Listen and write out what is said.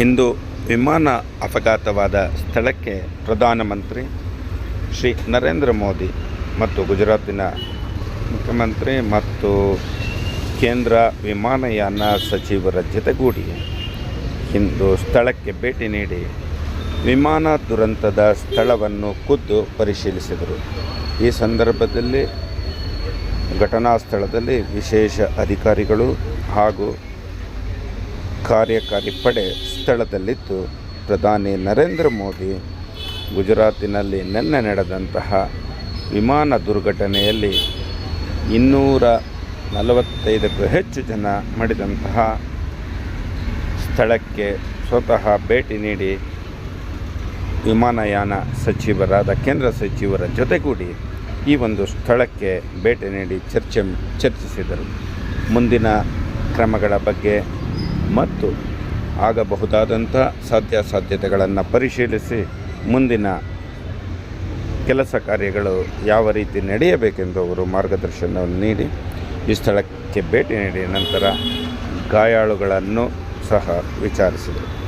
ಇಂದು ವಿಮಾನ ಅಪಘಾತವಾದ ಸ್ಥಳಕ್ಕೆ ಪ್ರಧಾನಮಂತ್ರಿ ಶ್ರೀ ನರೇಂದ್ರ ಮೋದಿ ಮತ್ತು ಗುಜರಾತಿನ ಮುಖ್ಯಮಂತ್ರಿ ಮತ್ತು ಕೇಂದ್ರ ವಿಮಾನಯಾನ ಸಚಿವರ ಜೊತೆಗೂಡಿ ಇಂದು ಸ್ಥಳಕ್ಕೆ ಭೇಟಿ ನೀಡಿ ವಿಮಾನ ದುರಂತದ ಸ್ಥಳವನ್ನು ಖುದ್ದು ಪರಿಶೀಲಿಸಿದರು. ಈ ಸಂದರ್ಭದಲ್ಲಿ ಘಟನಾ ಸ್ಥಳದಲ್ಲಿ ವಿಶೇಷ ಅಧಿಕಾರಿಗಳು ಹಾಗೂ ಕಾರ್ಯಕಾರಿ ಪಡೆ ಸ್ಥಳದಲ್ಲಿದ್ದು ಪ್ರಧಾನಿ ನರೇಂದ್ರ ಮೋದಿ ಗುಜರಾತಿನಲ್ಲಿ ನಿನ್ನೆ ನಡೆದಂತಹ ವಿಮಾನ ದುರ್ಘಟನೆಯಲ್ಲಿ ಇನ್ನೂರ ನಲವತ್ತೈದಕ್ಕೂ ಹೆಚ್ಚು ಜನ ಮಡಿದಂತಹ ಸ್ಥಳಕ್ಕೆ ಸ್ವತಃ ಭೇಟಿ ನೀಡಿ ವಿಮಾನಯಾನ ಸಚಿವರಾದ ಕೇಂದ್ರ ಸಚಿವರ ಜೊತೆಗೂಡಿ ಈ ಒಂದು ಸ್ಥಳಕ್ಕೆ ಭೇಟಿ ನೀಡಿ ಚರ್ಚೆ ಚರ್ಚಿಸಿದರು. ಮುಂದಿನ ಕ್ರಮಗಳ ಬಗ್ಗೆ ಮತ್ತು ಆಗಬಹುದಾದಂಥ ಸಾಧ್ಯಾಸಾಧ್ಯತೆಗಳನ್ನು ಪರಿಶೀಲಿಸಿ ಮುಂದಿನ ಕೆಲಸ ಕಾರ್ಯಗಳು ಯಾವ ರೀತಿ ನಡೆಯಬೇಕೆಂದು ಅವರು ಮಾರ್ಗದರ್ಶನವನ್ನು ನೀಡಿ ಈ ಸ್ಥಳಕ್ಕೆ ಭೇಟಿ ನೀಡಿ ನಂತರ ಗಾಯಾಳುಗಳನ್ನು ಸಹ ವಿಚಾರಿಸಿದರು.